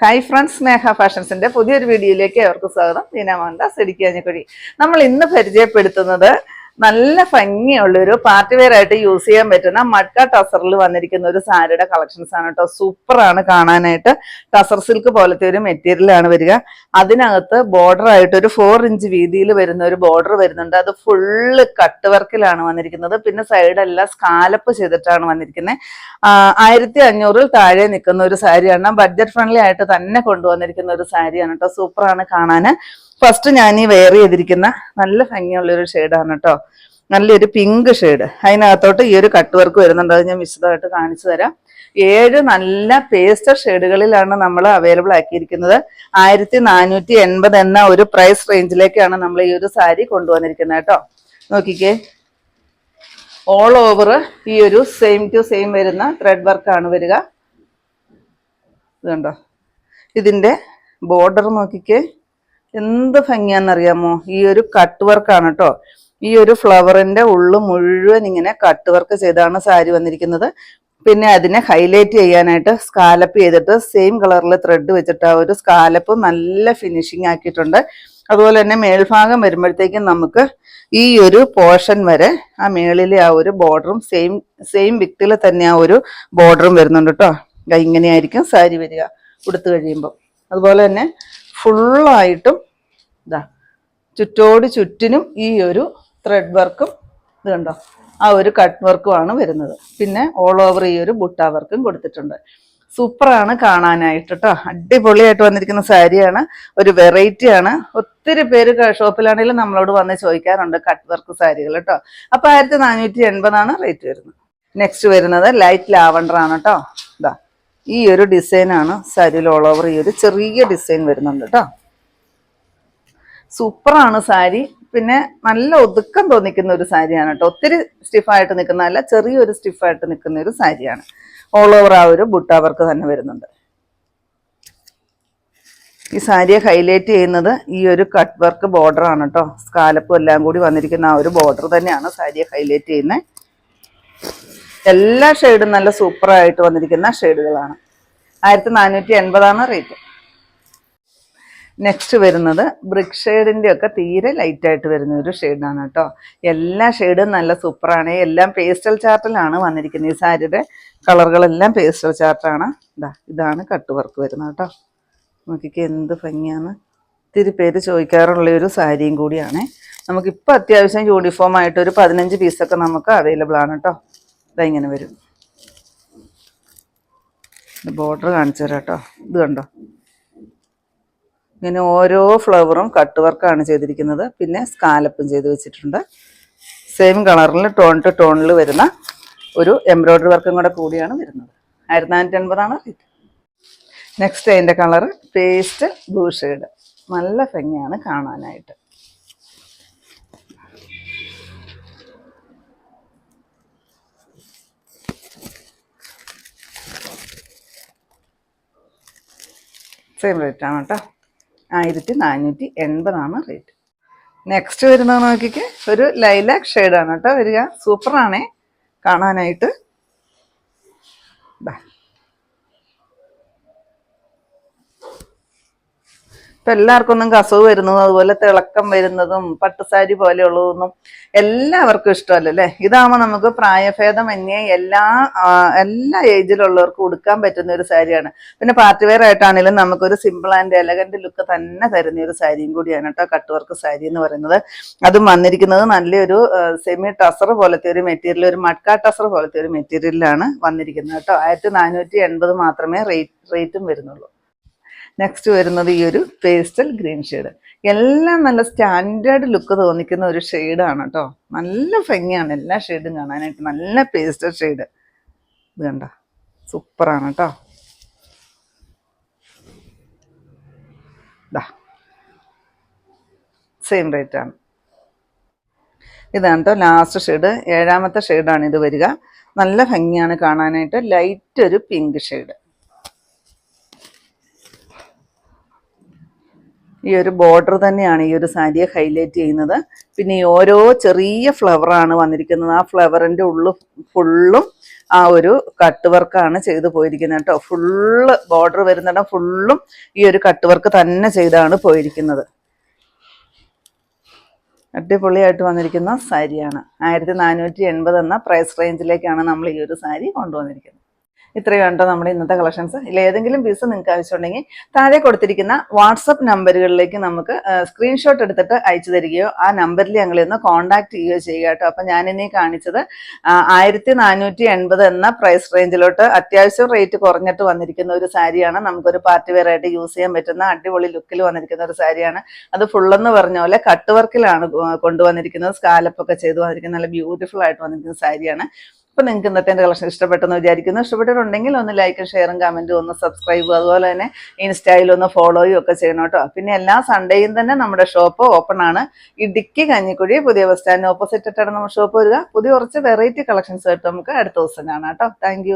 Hi friends സ്നേഹ ഫാഷൻസിന്റെ പുതിയൊരു വീഡിയോയിലേക്ക് അവർക്ക് സ്വാഗതം. ദീന മോഹൻദാസ് ഇടുക്കിയാഞ്ഞക്കുഴി നമ്മൾ ഇന്ന് പരിചയപ്പെടുത്തുന്നത് നല്ല ഭംഗിയുള്ളൊരു പാർട്ടി വെയർ ആയിട്ട് യൂസ് ചെയ്യാൻ പറ്റുന്ന മഡ്ക ടസറിൽ വന്നിരിക്കുന്ന ഒരു സാരിയുടെ കളക്ഷൻസ് ആണ് കേട്ടോ സൂപ്പറാണ് കാണാനായിട്ട്. ടസർ സിൽക്ക് പോലത്തെ ഒരു മെറ്റീരിയൽ ആണ് വരിക. അതിനകത്ത് ബോർഡർ ആയിട്ട് ഒരു ഫോർ ഇഞ്ച് വീതിയിൽ വരുന്ന ഒരു ബോർഡർ വരുന്നുണ്ട്. അത് ഫുള്ള് കട്ട് വർക്കിലാണ് വന്നിരിക്കുന്നത്. പിന്നെ സൈഡെല്ലാം സ്കാലപ്പ് ചെയ്തിട്ടാണ് വന്നിരിക്കുന്നത് ആയിരത്തി അഞ്ഞൂറിൽ താഴെ നിൽക്കുന്ന ഒരു സാരിയാണ്. ബഡ്ജറ്റ് ഫ്രണ്ട്ലി ആയിട്ട് തന്നെ കൊണ്ടുവന്നിരിക്കുന്ന ഒരു സാരിയാണ് കേട്ടോ സൂപ്പറാണ് കാണാൻ ഫസ്റ്റ് ഞാൻ ഈ വെയർ ചെയ്തിരിക്കുന്ന നല്ല ഭംഗിയുള്ള ഒരു ഷെയ്ഡാണ് കേട്ടോ നല്ലൊരു പിങ്ക് ഷെയ്ഡ് അതിനകത്തോട്ട് ഈ ഒരു കട്ട് വർക്ക് വരുന്നുണ്ട്. അത് ഞാൻ വിശദമായിട്ട് കാണിച്ചു തരാം. ഏഴ് നല്ല പേസ്റ്റർ ഷെയ്ഡുകളിലാണ് നമ്മൾ അവൈലബിൾ ആക്കിയിരിക്കുന്നത്. ആയിരത്തി നാനൂറ്റി എൺപത് എന്ന ഒരു പ്രൈസ് റേഞ്ചിലേക്കാണ് നമ്മൾ ഈ ഒരു സാരി കൊണ്ടുവന്നിരിക്കുന്നത് കേട്ടോ നോക്കിക്കേ. ഓൾ ഓവർ ഈ ഒരു സെയിം ടു സെയിം വരുന്ന ത്രെഡ് വർക്കാണ് വരിക. ഇതുണ്ടോ? ഇതിന്റെ ബോർഡർ നോക്കിക്കേ. എന്ത് ഭംഗിയാണെന്നറിയാമോ? ഈ ഒരു കട്ട് വർക്കാണ് കേട്ടോ ഈ ഒരു ഫ്ലവറിന്റെ ഉള്ളു മുഴുവൻ ഇങ്ങനെ കട്ട് വർക്ക് ചെയ്താണ് സാരി വന്നിരിക്കുന്നത്. പിന്നെ അതിനെ ഹൈലൈറ്റ് ചെയ്യാനായിട്ട് സ്കാലപ്പ് ചെയ്തിട്ട് സെയിം കളറിൽ ത്രെഡ് വെച്ചിട്ട് ആ ഒരു സ്കാലപ്പ് നല്ല ഫിനിഷിങ് ആക്കിയിട്ടുണ്ട്. അതുപോലെ തന്നെ മേൽഭാഗം വരുമ്പോഴത്തേക്കും നമുക്ക് ഈ ഒരു പോർഷൻ വരെ ആ മേളിലെ ആ ഒരു ബോർഡറും സെയിം സെയിം വിക്തിൽ തന്നെ ആ ഒരു ബോർഡറും വരുന്നുണ്ട് കേട്ടോ ഇങ്ങനെയായിരിക്കും സാരി വരിക. ഉടുത്തു കഴിയുമ്പോൾ അതുപോലെ തന്നെ ഫുള്ളായിട്ടും ഇതാ ചുറ്റോട് ചുറ്റിനും ഈ ഒരു ത്രെഡ് വർക്കും ഇത് കണ്ടോ? ആ ഒരു കട്ട് വർക്കുമാണ് വരുന്നത്. പിന്നെ ഓൾ ഓവർ ഈ ഒരു ബുട്ട വർക്കും കൊടുത്തിട്ടുണ്ട്. സൂപ്പറാണ് കാണാനായിട്ട് കേട്ടോ അടിപൊളിയായിട്ട് വന്നിരിക്കുന്ന സാരിയാണ്. ഒരു വെറൈറ്റിയാണ് ഒത്തിരി പേര് ഷോപ്പിലാണെങ്കിലും നമ്മളോട് വന്ന് ചോദിക്കാറുണ്ട് കട്ട് വർക്ക് സാരികൾ കേട്ടോ അപ്പൊ ആയിരത്തി നാനൂറ്റി എൺപതാണ് റേറ്റ് വരുന്നത്. നെക്സ്റ്റ് വരുന്നത് ലൈറ്റ് ലാവണ്ടർ ആണ് കേട്ടോ ഇതാ ഈ ഒരു ഡിസൈനാണ് സാരിയിൽ ഓൾ ഓവർ ഈ ഒരു ചെറിയ ഡിസൈൻ വരുന്നുണ്ട് കേട്ടോ സൂപ്പറാണ് സാരി പിന്നെ നല്ല ഒതുക്കം തോന്നിക്കുന്ന ഒരു സാരിയാണ് കേട്ടോ ഒത്തിരി സ്റ്റിഫായിട്ട് നിൽക്കുന്നതല്ല ചെറിയൊരു സ്റ്റിഫായിട്ട് നിൽക്കുന്ന ഒരു സാരിയാണ് ഓൾ ഓവർ ആ ഒരു ബുട്ട വർക്ക് തന്നെ വരുന്നുണ്ട്. ഈ സാരിയെ ഹൈലൈറ്റ് ചെയ്യുന്നത് ഈ ഒരു കട്ട് വർക്ക് ബോർഡറാണ് കേട്ടോ സ്കാലപ്പും എല്ലാം കൂടി വന്നിരിക്കുന്ന ആ ഒരു ബോർഡർ തന്നെയാണ് സാരിയെ ഹൈലൈറ്റ് ചെയ്യുന്നത്. എല്ലാ ഷെയ്ഡും നല്ല സൂപ്പറായിട്ട് വന്നിരിക്കുന്ന ഷെയ്ഡുകളാണ് ആയിരത്തി നാനൂറ്റി എൺപതാണ് റേറ്റ് നെക്സ്റ്റ് വരുന്നത് ബ്രിക് ഷെയ്ഡിന്റെ ഒക്കെ തീരെ ലൈറ്റായിട്ട് വരുന്ന ഒരു ഷെയ്ഡാണ് കേട്ടോ. എല്ലാ ഷെയ്ഡും നല്ല സൂപ്പറാണ് എല്ലാം പേസ്റ്റൽ ചാർട്ടിലാണ് വന്നിരിക്കുന്നത്. ഈ സാരിയുടെ കളറുകളെല്ലാം പേസ്റ്റൽ ചാർട്ടാണ് ഇതാ ഇതാണ് കട്ട് വർക്ക് വരുന്നത് കേട്ടോ. നോക്കിക്ക് എന്ത് ഭംഗിയാണ്. ഒത്തിരി പേര് ചോദിക്കാറുള്ള ഒരു സാരിയും കൂടിയാണ്. നമുക്കിപ്പോൾ അത്യാവശ്യം യൂണിഫോം ആയിട്ട് ഒരു പതിനഞ്ച് പീസൊക്കെ നമുക്ക് അവൈലബിൾ ആണ് കേട്ടോ. ഇങ്ങനെ വരും. ബോർഡർ കാണിച്ചു തരാം കേട്ടോ ഇത് കണ്ടോ? ഇങ്ങനെ ഓരോ ഫ്ലവറും കട്ട് വർക്കാണ് ചെയ്തിരിക്കുന്നത്. പിന്നെ സ്കാലപ്പും ചെയ്ത് വെച്ചിട്ടുണ്ട്. സെയിം കളറിൽ ടോൺ ടു ടോണിൽ വരുന്ന ഒരു എംബ്രോയ്ഡറി വർക്കും കൂടെ കൂടിയാണ് വരുന്നത്. ആയിരത്തി നാനൂറ്റി എൺപതാണ് നെക്സ്റ്റ് അതിന്റെ കളറ് പേസ്റ്റ് ബ്ലൂ ഷെയ്ഡ് നല്ല ഭംഗിയാണ് കാണാനായിട്ട്. സെയിം ആണ് കേട്ടോ. ആയിരത്തി നാനൂറ്റി എൺപതാണ് റേറ്റ്. നെക്സ്റ്റ് വരുന്നത് നോക്കിക്ക് ഒരു ലൈലാക്ക് ഷെയ്ഡാണ് കേട്ടോ വരിക. സൂപ്പറാണേ കാണാനായിട്ട്. ഇപ്പം എല്ലാവർക്കൊന്നും കസവ് വരുന്നതും അതുപോലെ തിളക്കം വരുന്നതും പട്ടുസാരി പോലെയുള്ളതൊന്നും എല്ലാവർക്കും ഇഷ്ടമല്ലല്ലേ? ഇതാകുമ്പോൾ നമുക്ക് പ്രായഭേദമന്യേ എല്ലാ എല്ലാ ഏജിലുള്ളവർക്കും ഉടുക്കാൻ പറ്റുന്ന ഒരു സാരിയാണ്. പിന്നെ പാർട്ടി വെയർ ആയിട്ടാണെങ്കിലും നമുക്കൊരു സിമ്പിൾ ആൻഡ് എലഗന്റ് ലുക്ക് തന്നെ തരുന്ന ഒരു സാരിയും കൂടിയാണ് കേട്ടോ കട്ട് വർക്ക് സാരി എന്ന് പറയുന്നത്. അതും വന്നിരിക്കുന്നത് നല്ലൊരു സെമി ടസർ പോലത്തെ ഒരു മെറ്റീരിയൽ ഒരു മഡ്ക ടസർ പോലത്തെ ഒരു മെറ്റീരിയലാണ് വന്നിരിക്കുന്നത് കേട്ടോ ആയിരത്തി നാനൂറ്റി എൺപത് മാത്രമേ റേറ്റ് റേറ്റും വരുന്നുള്ളൂ. നെക്സ്റ്റ് വരുന്നത് ഈ ഒരു പേസ്റ്റൽ ഗ്രീൻ ഷെയ്ഡ് എല്ലാം നല്ല സ്റ്റാൻഡേർഡ് ലുക്ക് തോന്നിക്കുന്ന ഒരു ഷെയ്ഡാണ് കേട്ടോ നല്ല ഭംഗിയാണ് എല്ലാ ഷെയ്ഡും കാണാനായിട്ട്. നല്ല പേസ്റ്റൽ ഷെയ്ഡ് ഇത് കണ്ട. സൂപ്പറാണ് കേട്ടോ ദാ. സെയിം റേറ്റ് ആണ്. ഇതാണ് കേട്ടോ ലാസ്റ്റ് ഷെയ്ഡ് ഏഴാമത്തെ ഷെയ്ഡാണ് ഇത് വരിക. നല്ല ഭംഗിയാണ് കാണാനായിട്ട്. ലൈറ്റ് ഒരു പിങ്ക് ഷെയ്ഡ് ഈ ഒരു ബോർഡർ തന്നെയാണ് ഈ ഒരു സാരിയെ ഹൈലൈറ്റ് ചെയ്യുന്നത്. പിന്നെ ഈ ഓരോ ചെറിയ ഫ്ലവറാണ് വന്നിരിക്കുന്നത്. ആ ഫ്ലവറിന്റെ ഉള്ളു ഫുള്ളും ആ ഒരു കട്ട് വർക്കാണ് ചെയ്തു പോയിരിക്കുന്നത് കേട്ടോ. ഫുള്ള് ബോർഡർ വരുന്നിടം ഫുള്ളും ഈ ഒരു കട്ട് വർക്ക് തന്നെ ചെയ്താണ് പോയിരിക്കുന്നത്. അടിപൊളിയായിട്ട് വന്നിരിക്കുന്ന സാരിയാണ്. ആയിരത്തി നാനൂറ്റി എൺപത് എന്ന പ്രൈസ് റേഞ്ചിലേക്കാണ് നമ്മൾ ഈ ഒരു സാരി കൊണ്ടുവന്നിരിക്കുന്നത്. ഇത്രയും ഉണ്ടോ നമ്മുടെ ഇന്നത്തെ കളക്ഷൻസ് ഇല്ല ഏതെങ്കിലും പീസ് നിങ്ങൾക്ക് ആവശ്യമുണ്ടെങ്കിൽ താഴെ കൊടുത്തിരിക്കുന്ന വാട്സപ്പ് നമ്പറുകളിലേക്ക് നമുക്ക് സ്ക്രീൻഷോട്ട് എടുത്തിട്ട് അയച്ചു തരികയോ ആ നമ്പറിൽ ഞങ്ങൾ ഇന്ന് കോൺടാക്ട് ചെയ്യുകയോ ചെയ്യുക കേട്ടോ. അപ്പം ഞാനിനി കാണിച്ചത് ആയിരത്തി നാനൂറ്റി എൺപത് എന്ന പ്രൈസ് റേഞ്ചിലോട്ട് അത്യാവശ്യം റേറ്റ് കുറഞ്ഞിട്ട് വന്നിരിക്കുന്ന ഒരു സാരിയാണ്. നമുക്കൊരു പാർട്ടി വെയർ ആയിട്ട് യൂസ് ചെയ്യാൻ പറ്റുന്ന അടിപൊളി ലുക്കിൽ വന്നിരിക്കുന്ന ഒരു സാരിയാണ്. അത് ഫുള്ളെന്ന് പറഞ്ഞ പോലെ കട്ട് വർക്കിലാണ് കൊണ്ടുവന്നിരിക്കുന്നത് സ്കാലപ്പൊക്കെ ചെയ്ത് വന്നിരിക്കുന്ന നല്ല ബ്യൂട്ടിഫുൾ ആയിട്ട് വന്നിരിക്കുന്ന സാരിയാണ്. അപ്പൊ നിങ്ങൾക്ക് ഇന്നത്തെ എന്റെ കളക്ഷൻ ഇഷ്ടപ്പെട്ടെന്ന് വിചാരിക്കുന്നു. ഇഷ്ടപ്പെട്ടിട്ടുണ്ടെങ്കിൽ ഒന്ന് ലൈക്കും ഷെയറും കമന്റും ഒന്ന് സബ്സ്ക്രൈബും അതുപോലെ തന്നെ ഇൻസ്റ്റയിൽ ഒന്ന് ഫോളോയും ഒക്കെ ചെയ്യണം കേട്ടോ. പിന്നെ എല്ലാ സൺഡേയും തന്നെ നമ്മുടെ ഷോപ്പ് ഓപ്പൺ ആണ്. ഇടുക്കി കഞ്ഞിക്കുഴി പുതിയ ബസ് സ്റ്റാൻഡിന് ഓപ്പോസിറ്റ് ആയിട്ടാണ് നമ്മുടെ ഷോപ്പ് വരിക. പുതിയ കുറച്ച് വെറൈറ്റി കളക്ഷൻസ് ആയിട്ട് നമുക്ക് അടുത്ത ദിവസം കാണാം കേട്ടോ. താങ്ക്